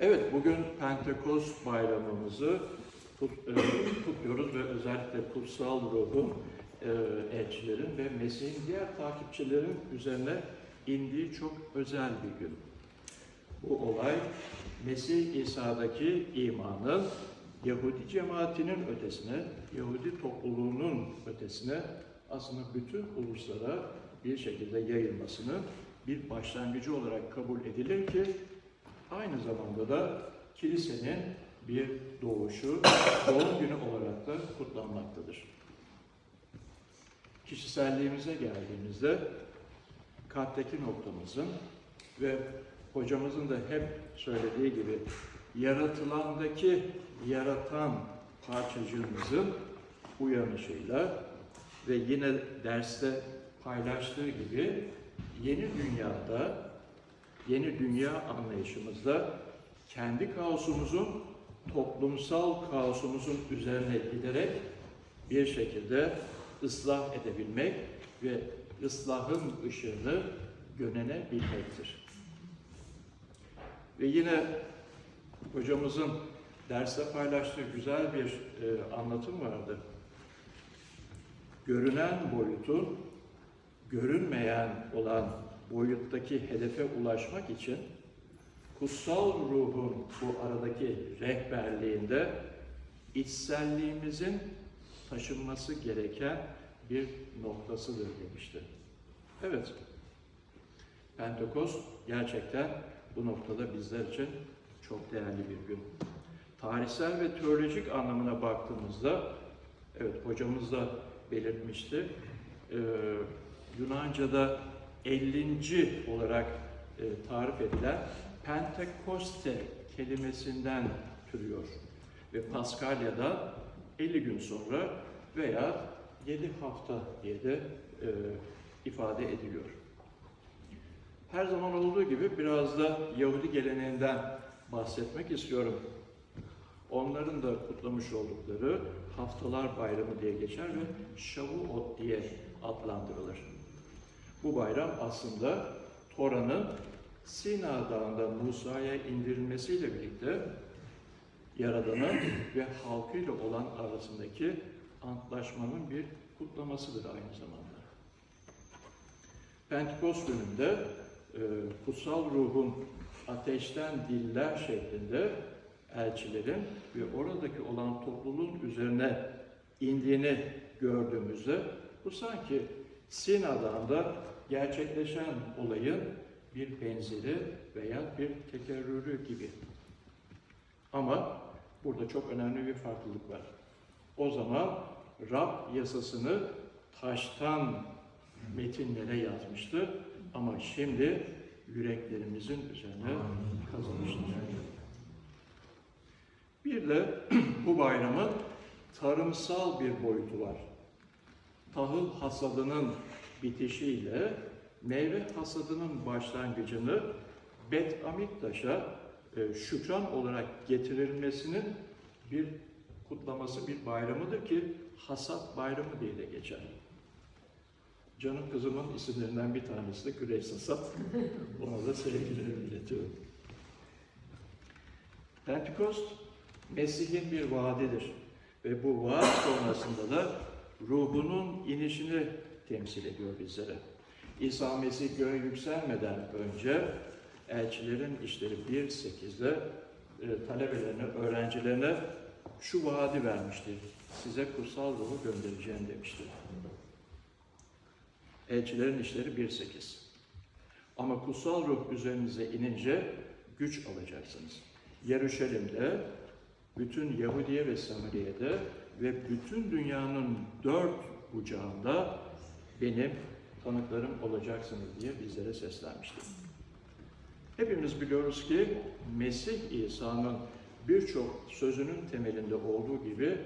Evet, bugün Pentekost bayramımızı kut- e, kutluyoruz ve özellikle kutsal ruhun e, elçilerin ve Mesih'in diğer takipçilerin üzerine indiği çok özel bir gün. Bu olay Mesih İsa'daki imanın Yahudi cemaatinin ötesine, Yahudi topluluğunun ötesine aslında bütün uluslara bir şekilde yayılmasının bir başlangıcı olarak kabul edilir ki aynı zamanda da kilisenin bir doğuşu, doğum günü olarak da kutlanmaktadır. Kişiselliğimize geldiğimizde kalpteki noktamızın ve hocamızın da hep söylediği gibi yaratılandaki yaratan parçacığımızın uyanışıyla ve yine derste paylaştığı gibi yeni dünyada, yeni dünya anlayışımızda kendi kaosumuzun toplumsal kaosumuzun üzerine giderek bir şekilde ıslah edebilmek ve ıslahın ışığını gönenebilmektir. Ve yine hocamızın derste paylaştığı güzel bir e, anlatım vardı. Görünen boyutun görünmeyen olan boyuttaki hedefe ulaşmak için kutsal ruhun bu aradaki rehberliğinde içselliğimizin taşınması gereken bir noktasıdır demişti. Evet, Pentekost gerçekten bu noktada bizler için çok değerli bir gün. Tarihsel ve teolojik anlamına baktığımızda, evet hocamız da belirtmişti, ee, Yunanca'da 50. olarak e, tarif edilen Pentekoste kelimesinden türüyor. Ve Paskalya'da 50 gün sonra veya 7 hafta diye de e, ifade ediliyor. Her zaman olduğu gibi biraz da Yahudi geleneğinden bahsetmek istiyorum. Onların da kutlamış oldukları Haftalar Bayramı diye geçer ve Shavuot diye adlandırılır. Bu bayram aslında Tora'nın Sina Dağı'nda Musa'ya indirilmesiyle birlikte Yaradan'ın ve halkıyla olan arasındaki antlaşmanın bir kutlamasıdır aynı zamanda. Pentekost gününde e, kutsal ruhun ateşten diller şeklinde elçilerin ve oradaki olan topluluğun üzerine indiğini gördüğümüzde bu sanki Sina Dağı'nda gerçekleşen olayın bir benzeri veya bir tekerrürü gibi. Ama burada çok önemli bir farklılık var. O zaman Rab yasasını taştan metinlere yazmıştı ama şimdi yüreklerimizin üzerine kazanmıştır. Bir de bu bayramın tarımsal bir boyutu var. Tahıl hasadının bitişiyle meyve hasadının başlangıcını Bet Amiktaş'a e, şükran olarak getirilmesinin bir kutlaması, bir bayramıdır ki hasat bayramı diye de geçer. Canım kızımın isimlerinden bir tanesi de Güreş Hasat. Ona da sevgilerimi iletiyorum. Pentekost, Mesih'in bir vaadidir. Ve bu vaat sonrasında da ruhunun inişini temsil ediyor bizlere. İsa Mesih göğe yükselmeden önce elçilerin işleri 1.8'de e, talebelerine, öğrencilerine şu vaadi vermişti. Size kutsal ruhu göndereceğim demişti. Elçilerin işleri 1.8. Ama kutsal ruh üzerinize inince güç alacaksınız. Yeruşalim'de, bütün Yahudiye ve Samariye'de ve bütün dünyanın dört bucağında benim tanıklarım olacaksınız diye bizlere seslenmiştir. Hepimiz biliyoruz ki Mesih İsa'nın birçok sözünün temelinde olduğu gibi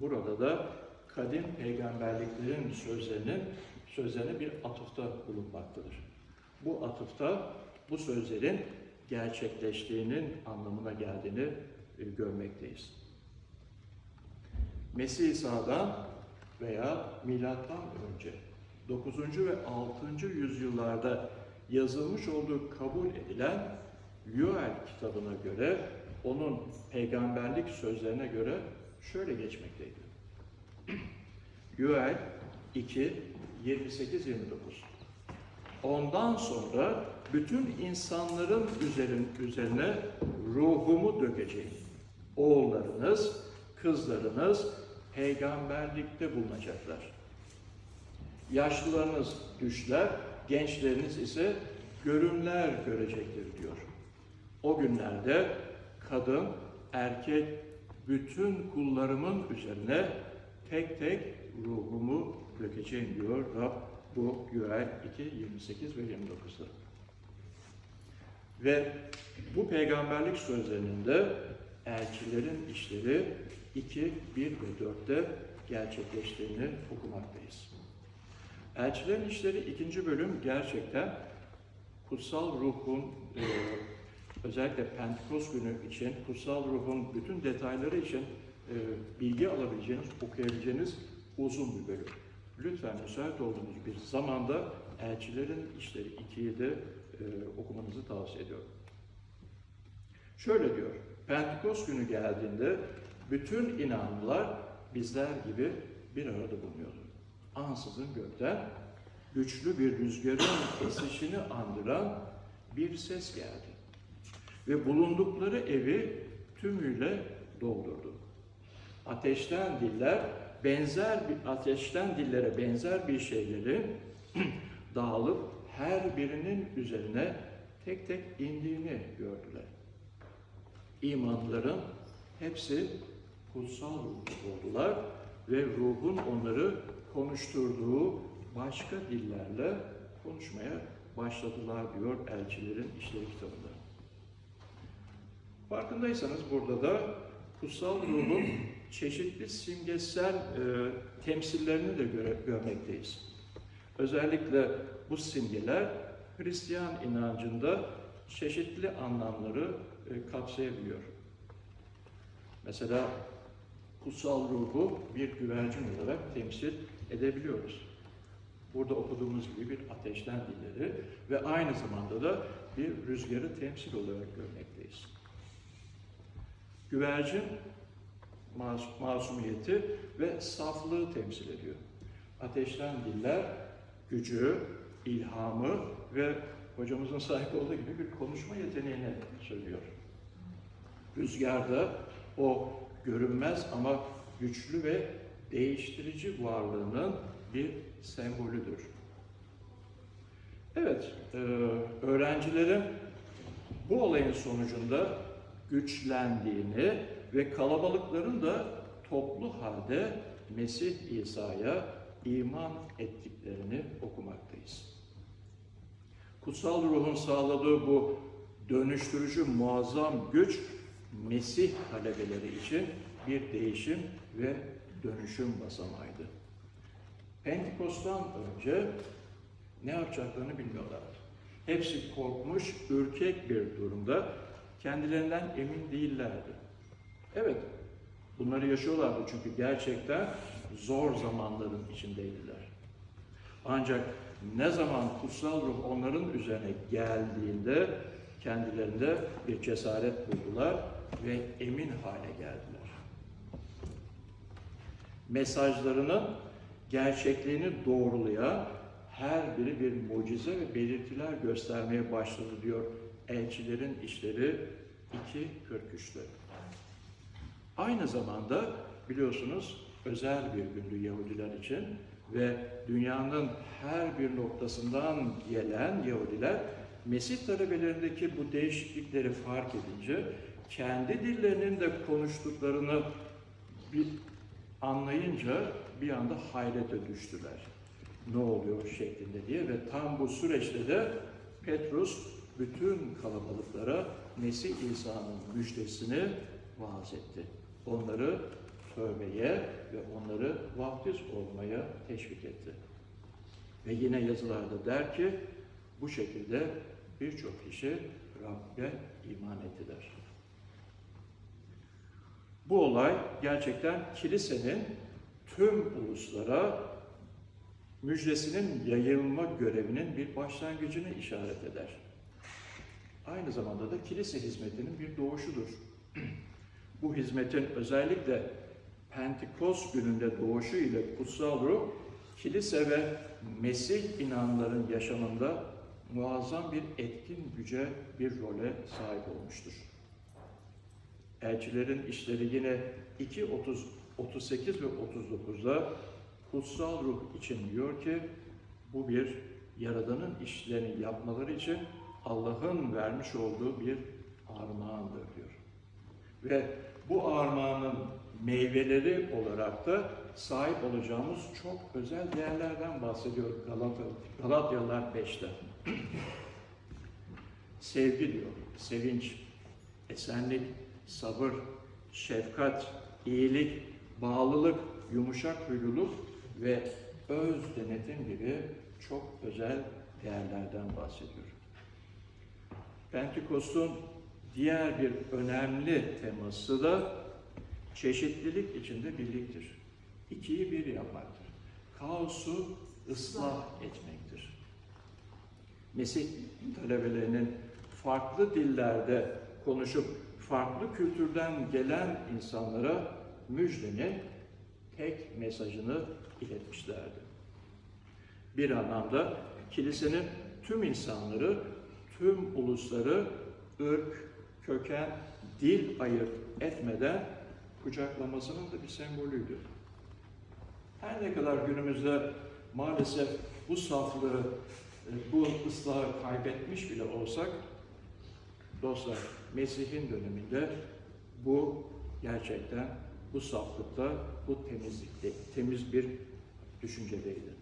burada da kadim peygamberliklerin sözlerinin sözlerine bir atıfta bulunmaktadır. Bu atıfta bu sözlerin gerçekleştiğinin anlamına geldiğini e, görmekteyiz. Mesih İsa'dan veya milattan önce 9. ve 6. yüzyıllarda yazılmış olduğu kabul edilen Yuel kitabına göre, onun peygamberlik sözlerine göre şöyle geçmekteydi. Yuel 2, 28-29 Ondan sonra bütün insanların üzerin, üzerine ruhumu dökeceğim. Oğullarınız, kızlarınız peygamberlikte bulunacaklar. Yaşlılarınız düşler, gençleriniz ise görümler görecektir diyor. O günlerde kadın, erkek, bütün kullarımın üzerine tek tek ruhumu dökeceğim diyor Rab bu Yuel 2, 28 ve 29'da. Ve bu peygamberlik sözlerinin de elçilerin işleri 2, 1 ve 4'te gerçekleştiğini okumaktayız. Elçilerin işleri ikinci bölüm gerçekten kutsal ruhun e, özellikle Pentekost günü için kutsal ruhun bütün detayları için e, bilgi alabileceğiniz, okuyabileceğiniz uzun bir bölüm. Lütfen müsait olduğunuz bir zamanda elçilerin işleri 2'yi de e, okumanızı tavsiye ediyorum. Şöyle diyor, Pentekost günü geldiğinde bütün inanlılar bizler gibi bir arada bulunuyordu. Ansızın gökten güçlü bir rüzgarın esişini andıran bir ses geldi. Ve bulundukları evi tümüyle doldurdu. Ateşten diller, benzer bir ateşten dillere benzer bir şeyleri dağılıp her birinin üzerine tek tek indiğini gördüler. İmanlıların hepsi kutsal oldular ve ruhun onları konuşturduğu başka dillerle konuşmaya başladılar diyor elçilerin işleri kitabında. Farkındaysanız burada da kutsal ruhun çeşitli simgesel e, temsillerini de göre, görmekteyiz. Özellikle bu simgeler Hristiyan inancında çeşitli anlamları e, kapsayabiliyor. Mesela kutsal ruhu bir güvercin olarak temsil edebiliyoruz. Burada okuduğumuz gibi bir ateşten dilleri ve aynı zamanda da bir rüzgarı temsil olarak görmekteyiz. Güvercin mas- masumiyeti ve saflığı temsil ediyor. Ateşten diller gücü, ilhamı ve hocamızın sahip olduğu gibi bir konuşma yeteneğini söylüyor. Rüzgar da o görünmez ama güçlü ve değiştirici varlığının bir sembolüdür. Evet, e, öğrencilerin bu olayın sonucunda güçlendiğini ve kalabalıkların da toplu halde Mesih İsa'ya iman ettiklerini okumaktayız. Kutsal ruhun sağladığı bu dönüştürücü muazzam güç Mesih talebeleri için bir değişim ve dönüşüm basamağıydı. Pentekost'tan önce ne yapacaklarını bilmiyorlardı. Hepsi korkmuş, ürkek bir durumda, kendilerinden emin değillerdi. Evet, bunları yaşıyorlardı çünkü gerçekten zor zamanların içindeydiler. Ancak ne zaman kutsal ruh onların üzerine geldiğinde kendilerinde bir cesaret buldular ve emin hale geldiler. Mesajlarının gerçekliğini doğrulayan her biri bir mucize ve belirtiler göstermeye başladı diyor elçilerin işleri 2.43'te. Aynı zamanda biliyorsunuz özel bir gündü Yahudiler için ve dünyanın her bir noktasından gelen Yahudiler Mesih talebelerindeki bu değişiklikleri fark edince kendi dillerinin de konuştuklarını bir anlayınca bir anda hayrete düştüler. Ne oluyor şeklinde diye ve tam bu süreçte de Petrus bütün kalabalıklara Mesih İsa'nın müjdesini vaaz etti. Onları tövbeye ve onları vaftiz olmaya teşvik etti. Ve yine yazılarda der ki bu şekilde birçok kişi Rabbe iman ettiler. Bu olay gerçekten kilisenin tüm uluslara müjdesinin yayılma görevinin bir başlangıcını işaret eder. aynı zamanda da kilise hizmetinin bir doğuşudur. Bu hizmetin özellikle Pentekost gününde doğuşu ile kutsal ruh, kilise ve Mesih inanların yaşamında muazzam bir etkin güce, bir role sahip olmuştur. Elçilerin işleri yine 2, 30, 38 ve 39'da kutsal ruh için diyor ki bu bir Yaradan'ın işlerini yapmaları için Allah'ın vermiş olduğu bir armağandır diyor. Ve bu armağanın meyveleri olarak da sahip olacağımız çok özel değerlerden bahsediyor Galata, Galatyalılar 5'te. Sevgi diyor, sevinç, esenlik, sabır, şefkat, iyilik, bağlılık, yumuşak huyluluk ve öz denetim gibi çok özel değerlerden bahsediyor. Pentekost'un diğer bir önemli teması da çeşitlilik içinde birliktir. İkiyi bir yapmaktır. Kaosu ıslah etmektir. Mesih talebelerinin farklı dillerde konuşup farklı kültürden gelen insanlara müjdenin tek mesajını iletmişlerdi. Bir anlamda kilisenin tüm insanları, tüm ulusları ırk, köken, dil ayırt etmeden kucaklamasının da bir sembolüydü. Her ne kadar günümüzde maalesef bu saflığı, e, bu ıslahı kaybetmiş bile olsak, dostlar Mesih'in döneminde bu gerçekten bu saflıkta, bu temizlikte, temiz bir düşüncedeydi.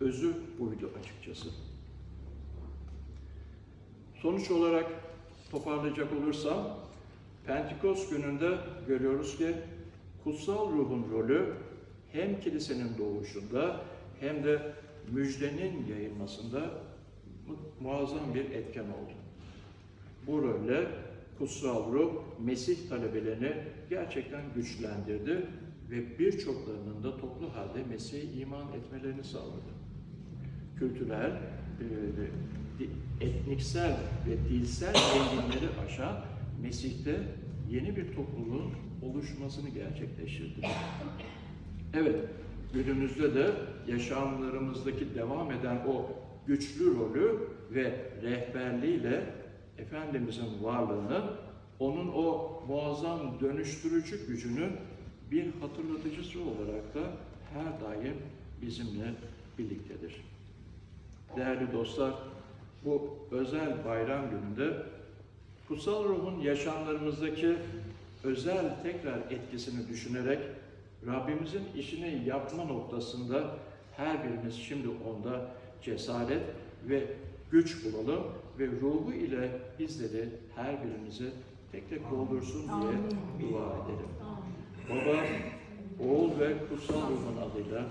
Özü buydu açıkçası. Sonuç olarak toparlayacak olursam, Pentekost gününde görüyoruz ki kutsal ruhun rolü hem kilisenin doğuşunda hem de müjdenin yayılmasında mu- muazzam bir etken oldu. Bu rolle kutsal ruh Mesih talebelerini gerçekten güçlendirdi ve birçoklarının da toplu halde Mesih'e iman etmelerini sağladı. Kültürel, e, etniksel ve dilsel zenginleri aşan Mesih'te yeni bir topluluğun oluşmasını gerçekleştirdi. Evet, günümüzde de yaşamlarımızdaki devam eden o güçlü rolü ve rehberliğiyle Efendimizin varlığını, onun o muazzam dönüştürücü gücünün bir hatırlatıcısı olarak da her daim bizimle birliktedir. Değerli dostlar, bu özel bayram gününde kutsal ruhun yaşamlarımızdaki özel tekrar etkisini düşünerek Rabbimizin işini yapma noktasında her birimiz şimdi onda cesaret ve güç bulalım ve ruhu ile bizleri her birimizi tek tek doldursun diye dua edelim. Baba, oğul ve kutsal ruhun adıyla